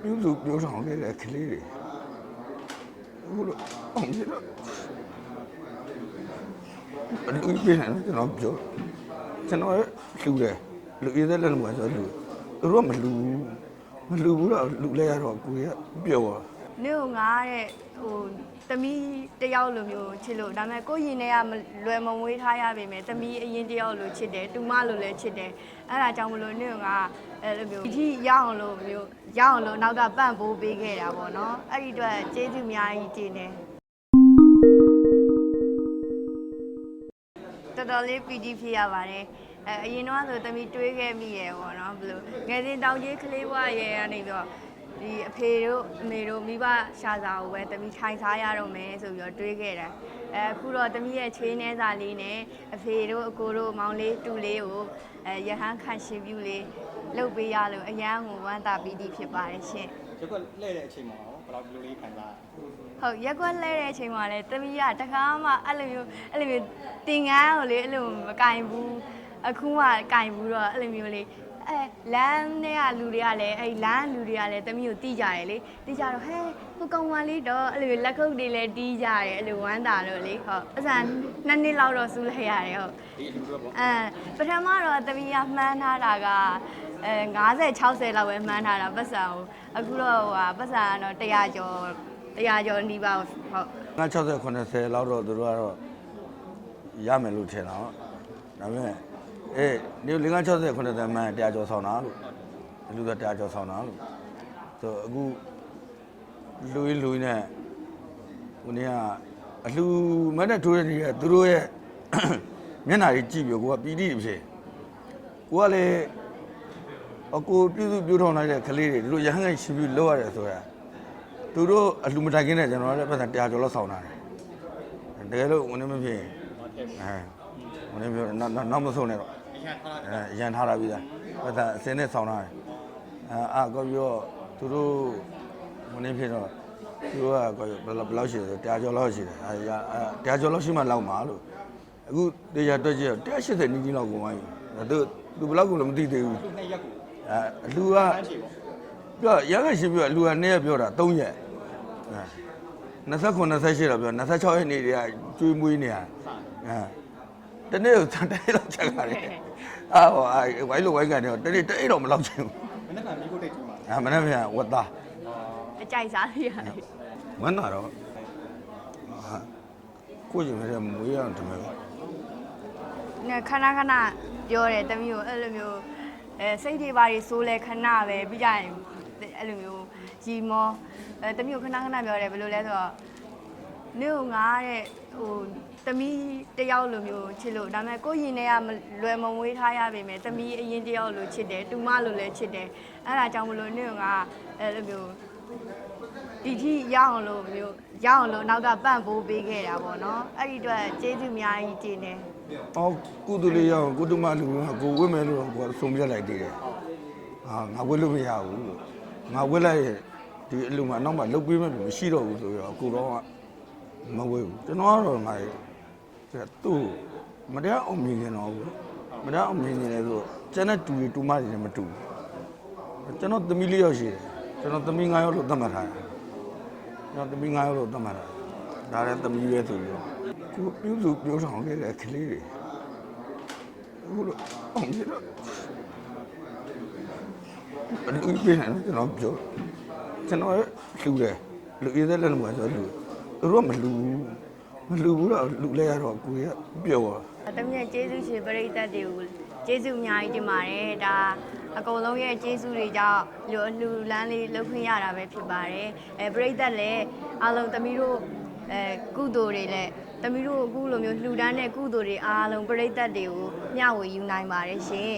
ပြုစုပြောဆောင်ခဲ့တဲ့ကလေးတွေအခုတော့အောင်ပြတော့အလူပြင်းတယ်နော်ကျွန်တော်ပြောကျွန်တော်လှူတယ်လူရည်တဲ့လည်းမဆိုလူသူတို့ကမလူမလူဘူးတော့လူလဲရတော့ကိုရပျော် သွားနေကိုငါတဲ့ဟိုတမီးတယောက်လိုမျိုးချစ်လို့ဒါပေမဲ့ကိုယ့်ရင်ထဲကမလွယ်မမွေးထားရပေမဲ့တမီးအရင်တယောက်လိုချစ်တယ်တူမလိုလည်းချစ်တယ်အဲ့ဒါကြောင့်မလို့နေကငါအဲ့လိုမျိုးဒီထိရအောင်လို့မျိုးရအောင်လို့နောက်ကပန့်ပိုးပေးခဲ့တာပေါ့နော်အဲ့ဒီအတွက်ကျေးဇူးအများကြီးတင်တယ်တော်တော်လေးပီတိဖြစ်ရပါတယ်အဲအရင်တော့ဆိုတမီတွေးခဲ့မိရယ်ပေါ့နော်ဘယ်လိုငယ်စဉ်တောင်ကြီးကလေးဘွားရယ်ကနေပြီးတော့ ဒီအဖေတို့အမေတို့မိဘရှာစာကိုပဲတမီထိုင်စားရတော့မယ်ဆိုပြီးတော့တွေးခဲ့တယ်အဲအခုတော့တမီရဲ့ချွေးနှဲစာလေးနဲ့အဖေတို့အကိုတို့မောင်လေးတူလေးကိုအဲရဟန်းခံရှင်ပြုလေးလှုပ်ပေးရလို့အရန်ကိုဝမ်းသာပီတိဖြစ်ပါတယ်ရှင်ရုပ်ကလဲ့တဲ့အချိန်မှာရောဘယ်လောက်ဘယ်လိုလေးခံစားရလဲဟုတ်ရက်ကွက်လဲတဲ့အချိန်မှာလဲတမီကတခါမှအဲ့လိုမျိုးအဲ့လိုမျိုးတင်ငန်းကိုလေအဲ့လိုမကင်ဘူးအခုမှကင်ဘူးတော့အဲ့လိုမျိုးလေး အဲလမ်းထဲကလူတွေကလည်းအဲ့လမ်းလူတွေကလည်းတမီကိုတီးကြတယ်လေတီးကြတော့ဟဲဟိုကောင်မလေးတော့အဲ့လိုမျိုးလက်ခုပ်တွေလည်းတီးကြတယ်အဲ့လိုဝမ်းသာတော့လေဟုတ်အစံနှစ်နှစ်လောက်တော့စူးလိုက်ရတယ်ဟုတ်ဒီအလူတော့ပေါ့အဲပထမတော့တမီကမှန်းထားတာကအဲ90 60လောက်ပဲမှန်းထားတာပတ်စံကိုအခုတော့ဟိုဟာပတ်စံကတော့100ကျော်100ကျော်နီးပါဟုတ်ငါ60 80လောက်တော့သူတို့ကတော့ရမယ်လို့ထင်တာဟောဒါပေမဲ့ အေးဒီလငါ60 80မှန်တရားကျော်ဆောင်တာလို့အလူတော့တရားကျော်ဆောင်တာလို့ဆိုအခုလူရင်းလူရင်းနဲ့ဟိုနေ့ကအလူမနဲ့ထိုးရတဲ့သူတို့ရဲ့မျက်နှာကြီးကြည့်ပြီးကိုကပီတိဖြစ်ကိုကလည်းအကိုပြုစုပြောထောင်လိုက်တဲ့ကလေးတွေဒီလိုရဟန်းငယ်ရှင်ပြီးလောက်ရတယ်ဆိုတာသူတို့အလူမတိုင်ခင်းနဲ့ကျွန်တော်လည်းပတ်စံတရားကျော်လောက်ဆောင်တာတယ်တကယ်လို့ဝင်နေမဖြစ်ရင်အဲဝင်နေပြောနောက်နောက်နောက်မဆုံးနဲ့တော့အ ရင်ထားတာအဲရန်ထားတာပြီးသားပတ်စံအစင်းနဲ့ဆောင်တာတယ်အဲအာကောပြီးတော့သူတို့ဝင်နေဖြစ်တော့သူတို့ကကောဘယ်လောက်ဘယ်လောက်ရှိတယ်တရားကျော်လောက်ရှိတယ်အဲတရားကျော်လောက်ရှိမှလောက်မှာလို့အခုတရားတွက်ကြည့်180နီးနီးလောက်ကုန်သွားပြီသူသူဘယ်လောက်ကုန်လည်းမသိသေးဘူးသူနှစ်ရက်ကိုအဲအလူကတန်းချေပေါ့ပြောရရရှင်ပြောအလူက2ရက်ပြောတာ3ရက်အဲ29 28တော့ပြော26ရက်နေ့တည်းကကျွေးမွေးနေရအဲ တနေ့ကိုတနေ့လောက်ချက်ကြတယ်အာဟိုဝိုင်းလိုဝိုင်းကန်တော့တနေ့တအိတ်တော့မလောက်ချင်ဘူးမနေ့ကမိဖို့တိတ်ကြီးမှာအဲမနေ့ပြန်ဝတ်သားအကြိုက်စားလိုက်ရတယ်ဝမ်းသာတော့ဟာကိုကျင်မဲ့မွေးရအောင်တမယ်ပေါ့။နဲ့ခဏခဏပြောတယ်တမီးကိုအဲ့လိုမျိုးအဲစိတ်တွေပါတွေစိုးလဲခဏပဲပြီးကြရင်အဲ့လိုမျိုးရီမောအဲတမီးကိုခဏခဏပြောတယ်ဘယ်လိုလဲဆိုတော့နေကိုငါတဲ့ဟို တမီးတယောက်လိုမျိုးချစ်လို့ဒါပေမဲ့ကိုယ့်ရင်ထဲကမလွယ်မမွေးထားရပေမဲ့တမီးအရင်တယောက်လိုချစ်တယ်တူမလိုလည်းချစ်တယ်အဲ့ဒါကြောင့်မလို့နေကငါအဲ့လိုမျိုးဒီထိရအောင်လို့မျိုးရအောင်လို့နောက်ကပန့်ပိုးပေးခဲ့တာပေါ့နော်အဲ့ဒီအတွက်ကျေးဇူးအများကြီးတင်တယ်အော်ကုသလေးရအောင်ကုသမလူကကိုဝတ်မယ်လို့ကိုဆုံးပြလိုက်သေးတယ်ဟာငါဝတ်လို့မရဘူးလို့ငါဝတ်လိုက်ရင်ဒီအလူမနောက်မှလုတ်ပေးမယ်လို့မရှိတော့ဘူးဆိုတော့ကိုတော့ကမဝတ်ဘူးကျွန်တော်ကတော့ငါ သူ့မတရားအောင်မြင်နေတော့ဘူးမတရားအောင်မြင်နေတယ်ဆိုကျန်တဲ့တူတူမတွေနဲ့မတူဘူးကျွန်တော်သမီးလေးယောက်ရှိတယ်ကျွန်တော်သမီး9ယောက်လို့သတ်မှတ်ထားတယ်ကျွန်တော်သမီး9ယောက်လို့သတ်မှတ်ထားတယ်ဒါလည်းသမီးပဲဆိုပြီးတော့ကိုပြုစုပြောဆောင်ခဲ့တဲ့ကလေးတွေအခုတော့အောင်ပြတော့အလူပြင်းတယ်နော်ကျွန်တော်ပြောကျွန်တော်လှူတယ်လူရည်တဲ့လည်းမဆိုလူသူတို့ကမလူ မလူဘူးတော့လူလဲရတော့ကိုရပျော်သွားတမီးရဲ့ကျေးဇူးရှင်ပရိသတ်တွေကိုကျေးဇူးအများကြီးတင်ပါတယ်ဒါအကုန်လုံးရဲ့ကျေးဇူးတွေကြောင့်လူအလူလန်းလေးလှုပ်ခွင့်ရတာပဲဖြစ်ပါတယ်အဲပရိသတ်လည်းအားလုံးတမီးတို့အဲကုသိုလ်တွေလည်းတမီးတို့အခုလိုမျိုးလှူဒန်းတဲ့ကုသိုလ်တွေအားလုံးပရိသတ်တွေကိုမျှဝေယူနိုင်ပါတယ်ရှင်